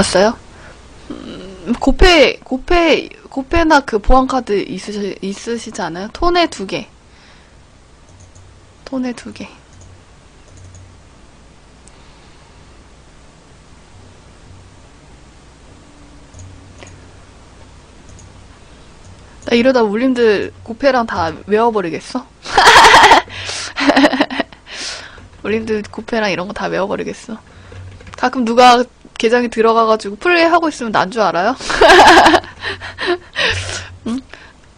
왔어요? 음, 고페, 고페, 고페나 그 보안카드 있으시, 있으시지 않아요? 톤에 두 개. 톤에 두 개. 나 이러다 울림들 고페랑 다 외워버리겠어? 울림들 고페랑 이런 거 다 외워버리겠어. 가끔 누가 계정에 들어가가지고 플레이하고 있으면 난 줄 알아요? 응?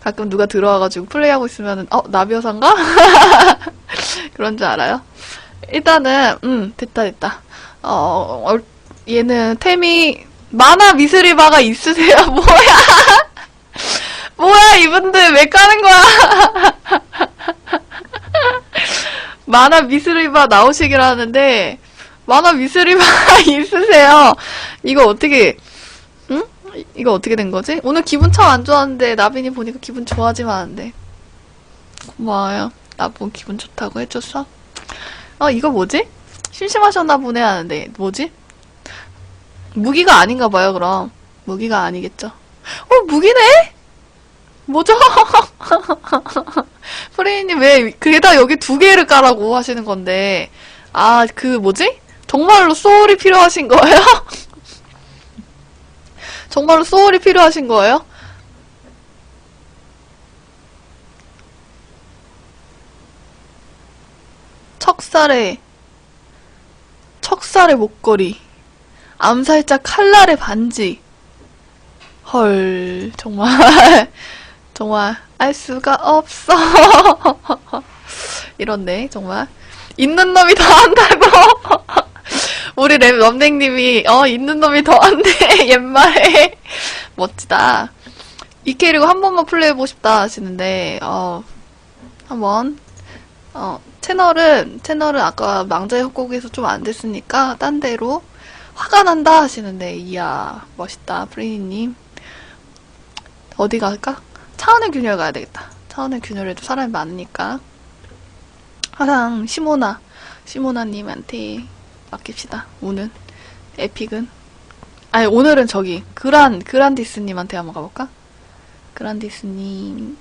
가끔 누가 들어와가지고 플레이하고 있으면 어? 나비여산가? 그런 줄 알아요? 일단은 음 됐다 됐다 어, 어, 얘는 템이 만화 미스리바가 있으세요? 뭐야 뭐야 이분들 왜 까는 거야 만화 미스리바 나오시길 하는데 만화 미스리바 있으세요. 이거 어떻게, 응? 이거 어떻게 된 거지? 오늘 기분 참 안 좋았는데, 나빈이 보니까 기분 좋아지면 하는데. 고마워요. 나보고 기분 좋다고 해줬어? 어, 이거 뭐지? 심심하셨나 보네 하는데, 뭐지? 무기가 아닌가 봐요, 그럼. 무기가 아니겠죠. 어, 무기네? 뭐죠? 프레이님 왜, 그게다 여기 두 개를 까라고 하시는 건데, 아, 그 뭐지? 정말로 소울이 필요하신 거예요? 정말로 소울이 필요하신 거예요? 척살에 척살의 목걸이 암살자 칼날의 반지 헐 정말 정말 알 수가 없어 이런데 정말 있는 놈이 더 한다고 우리 랩 럼댕님이 어 있는 놈이 더 한대 옛말에. 멋지다. 이 캐릭터 한 번만 플레이해보고 싶다 하시는데 어 한번. 어 채널은 채널은 아까 망자의 협곡에서 좀 안 됐으니까 딴 데로 화가 난다 하시는데 이야 멋있다 프리니님. 어디 갈까? 차원의 균열 가야 되겠다. 차원의 균열에도 사람이 많으니까. 항상 시모나. 시모나님한테 맡깁시다. 오늘 에픽은 아니 오늘은 저기 그란 그란디스님한테 한번 가볼까? 그란디스님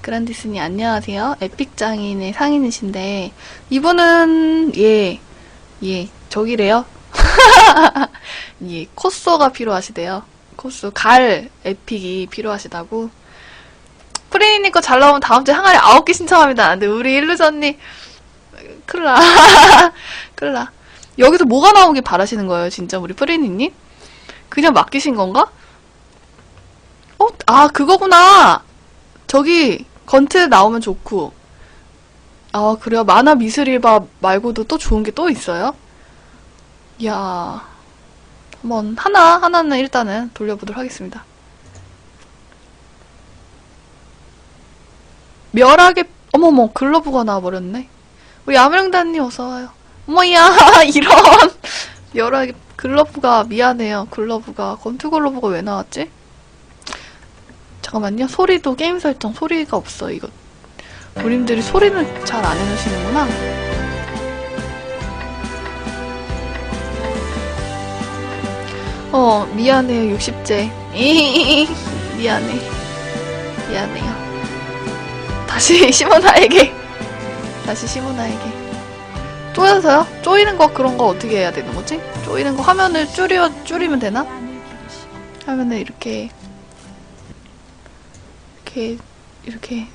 그란디스님 안녕하세요. 에픽 장인의 상인이신데 이분은 예 예, 저기래요. 예, 코쏘가 필요하시대요. 코쏘 갈 에픽이 필요하시다고. 프레이님 거 잘 나오면 다음 주에 항아리 아홉 개 신청합니다. 근데 우리 일루전님 큰일 나. 여기서 뭐가 나오길 바라시는 거예요, 진짜 우리 프레이님? 그냥 맡기신 건가? 어, 아, 그거구나. 저기 건트 나오면 좋고. 아, 그래요? 만화 미술일바 말고도 또 좋은 게 또 있어요? 이야. 한번 하나, 하나는 일단은 돌려보도록 하겠습니다. 멸하게 어머머 글러브가 나와버렸네 우리 아무령단님 어서와요. 어머야 이런. 멸하게 글러브가 미안해요 글러브가. 건투 글러브가 왜 나왔지? 잠깐만요. 소리도 게임 설정 소리가 없어 이거. 우님들이 소리는 잘 안 해놓으시는구나. 어 미안해요 60제. 미안해. 미안해요. 다시 시모나에게 다시 시모나에게 쪼여서요? 쪼이는 거 그런 거 어떻게 해야 되는 거지? 쪼이는 거 화면을 줄여 줄이면 되나? 화면을 이렇게 이렇게 이렇게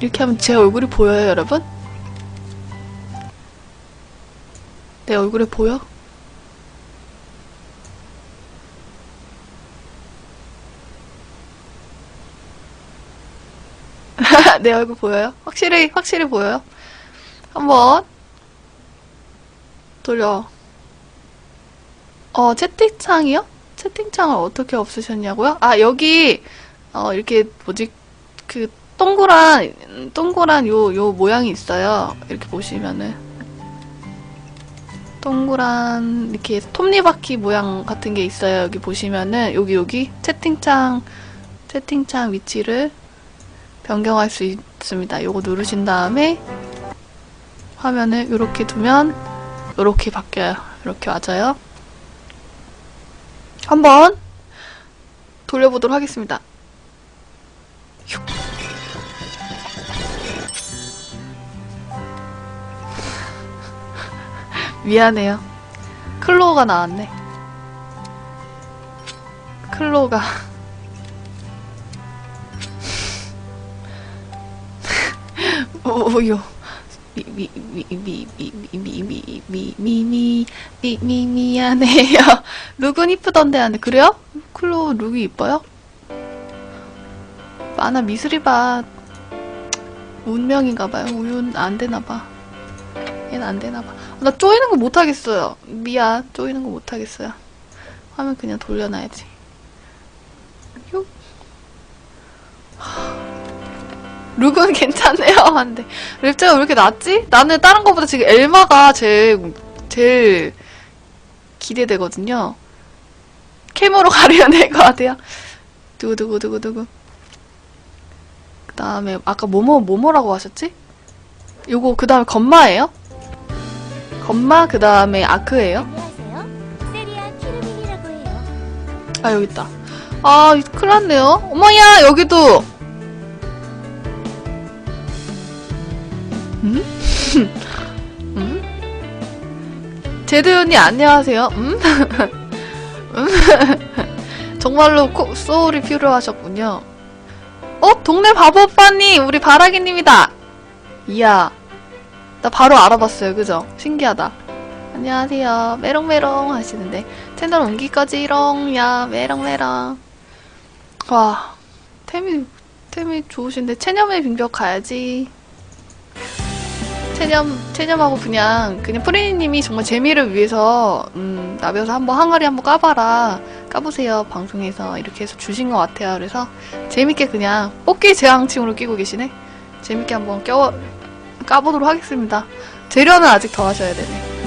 이렇게 하면 제 얼굴이 보여요, 여러분? 내 얼굴이 보여? 내 얼굴 보여요? 확실히, 확실히 보여요? 한번 돌려. 어, 채팅창이요? 채팅창을 어떻게 없으셨냐고요? 아, 여기, 어, 이렇게, 뭐지, 그, 동그란, 동그란 요, 요 모양이 있어요. 이렇게 보시면은. 동그란, 이렇게 톱니바퀴 모양 같은 게 있어요. 여기 보시면은, 여기, 여기, 채팅창, 채팅창 위치를 변경할 수 있습니다. 요거 누르신 다음에 화면을 이렇게 두면 이렇게 바뀌어요. 이렇게 맞아요. 한번 돌려보도록 하겠습니다. 슉. 미안해요. 클로우가 나왔네. 클로우가. 오요. 미미미미미미미미미 미미 미안해요. 룩은 이쁘던데 안돼 그래요? 클로 룩이 이뻐요? 만화 미술이봐 운명인가봐요. 우유는 안 되나봐. 얘는 안 되나봐. 나 쪼이는 거 못하겠어요. 미안. 쪼이는 거 못하겠어요. 화면 그냥 돌려놔야지. 룩은 괜찮네요. 한데 랩제가 왜 이렇게 낮지? 나는 다른 거보다 지금 엘마가 제일 제일 기대되거든요. 캠으로 가려야 될 것 같아요. 두구두구두구두구. 그 다음에 아까 뭐뭐 뭐뭐라고 하셨지? 요거 그 다음에 건마예요? 건마 그 다음에 아크예요? 아 여기 있다. 아 큰일 났네요. 어머야 여기도. 제드 언니 안녕하세요. 음? 음? 정말로 코, 소울이 필요하셨군요. 어? 동네 바보 오빠님 우리 바라기님이다. 이야. 나 바로 알아봤어요. 그죠? 신기하다. 안녕하세요. 메롱메롱 하시는데 채널 옮기까지롱 야 메롱메롱 와 템이 템이 좋으신데 체념의 빙벽 가야지 체념 체념하고 그냥 그냥 프리니님이 정말 재미를 위해서 음 나벼서 한번 항아리 한번 까봐라 까보세요 방송에서 이렇게 해서 주신 것 같아요 그래서 재밌게 그냥 뽑기 제왕칭으로 끼고 계시네 재밌게 한번 껴 까보도록 하겠습니다 재료는 아직 더 하셔야 되네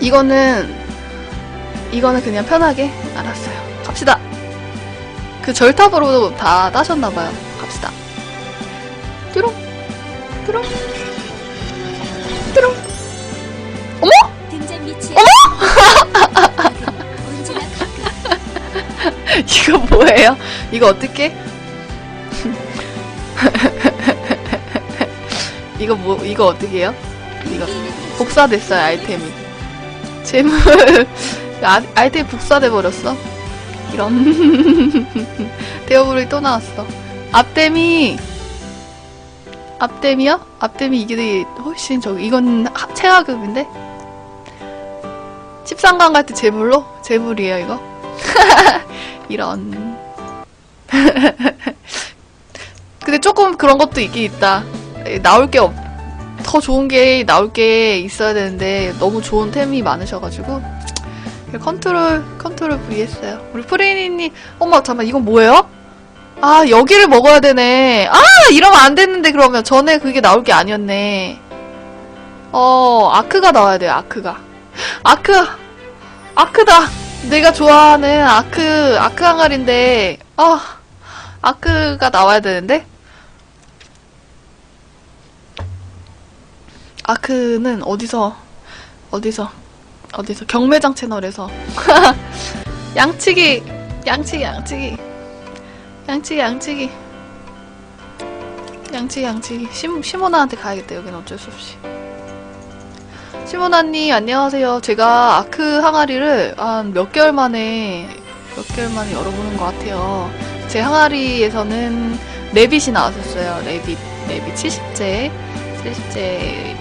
이거는 이거는 그냥 편하게 알았어요. 갑시다. 그 절탑으로 다 따셨나봐요. 갑시다. 뚜롱 뚜롱 뚜롱 어머 어머! 이거 뭐예요? 이거 어떻게? 이거 뭐 이거 어떻게 해요? 이거 복사됐어요 아이템이 재물 아, 아이템이 복사돼 버렸어 이런 대어불이 또 나왔어 앞댐이 앞댐이요? 앞댐이 이게 훨씬 저기 이건 하- 최하급인데 13강 갈때 재물로? 재물이에요 이거 이런 근데 조금 그런 것도 있긴 있다 에, 나올 게 없, 더 좋은 게 나올 게 있어야 되는데 너무 좋은 템이 많으셔가지고 컨트롤 컨트롤 V 했어요. 우리 프레이니님 어머 잠깐 이건 뭐예요? 아 여기를 먹어야 되네. 아 이러면 안 됐는데 그러면 전에 그게 나올 게 아니었네. 어 아크가 나와야 돼요. 아크가 아크 아크다. 내가 좋아하는 아크 아크 항아리인데 아 아크가 나와야 되는데 아크는 어디서 어디서 어디서 경매장 채널에서 양치기 양치기 양치기 양치기 양치기. 양치기 양치기. 심, 시모나한테 가야겠다 여긴 어쩔 수 없이. 시모나님 안녕하세요. 제가 아크 항아리를 한 몇 개월 만에 몇 개월 만에 열어보는 것 같아요. 제 항아리에서는 레빗이 나왔었어요. 레빗 레빗 70제 70제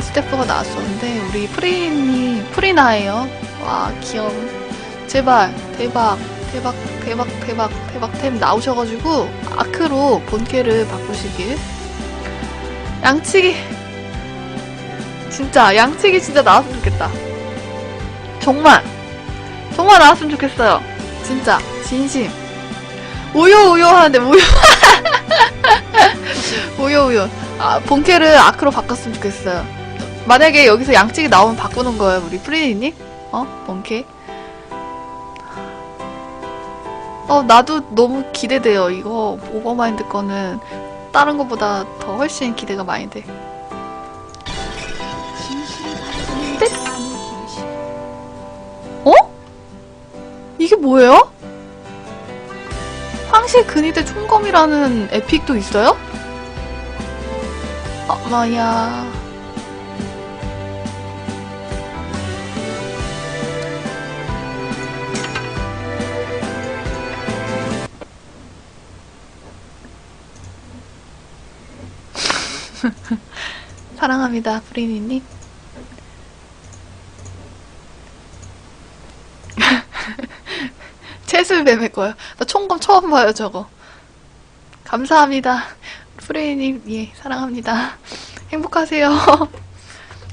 스태프가 나왔었는데 우리 프리니 프리나예요. 와 귀여워. 제발 대박 대박 대박 대박 대박 템 나오셔가지고 아크로 본캐를 바꾸시길. 양치기 진짜 양치기 진짜 나왔으면 좋겠다. 정말 정말 나왔으면 좋겠어요. 진짜 진심. 우유 우유 하는데 우유 우유 우유. 아, 본캐를 아크로 바꿨으면 좋겠어요. 만약에 여기서 양치기 나오면 바꾸는 거예요, 우리 프리니님? 어? 본캐? 어, 나도 너무 기대돼요. 이거 오버마인드 거는 다른 것보다 더 훨씬 기대가 많이 돼. 땡! 어? 이게 뭐예요? 황실 근위대 총검이라는 에픽도 있어요? 어, 뭐야. 사랑합니다, 프리니님. 채술뱀의 거요. 나 총검 처음 봐요, 저거. 감사합니다. 프레이님, 예, 사랑합니다. 행복하세요.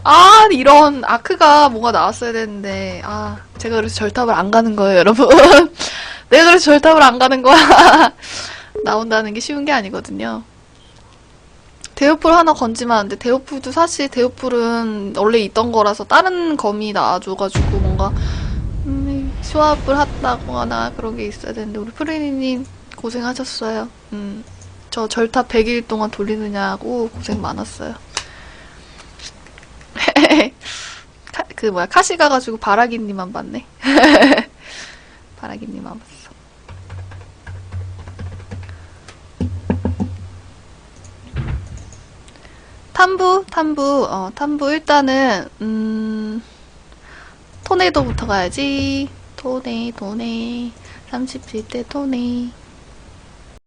아, 이런 아크가 뭐가 나왔어야 되는데, 아, 제가 그래서 절탑을 안 가는 거예요, 여러분. 내가 그래서 절탑을 안 가는 거야. 나온다는 게 쉬운 게 아니거든요. 데오풀 하나 건지면 안 돼. 데오풀도 사실 데오풀은 원래 있던 거라서 다른 검이 나와줘가지고 뭔가 음, 수합을 했다거나 그런 게 있어야 되는데 우리 프리니님 고생하셨어요. 음, 저 절탑 100일 동안 돌리느냐고 고생 많았어요. 카- 그 뭐야 카시 가가지고 바라기님만 봤네. 바라기님만 봤어. 탐부, 탐부, 어, 탐부 일단은, 음, 토네이도부터 가야지. 토네, 토네. 37대 토네.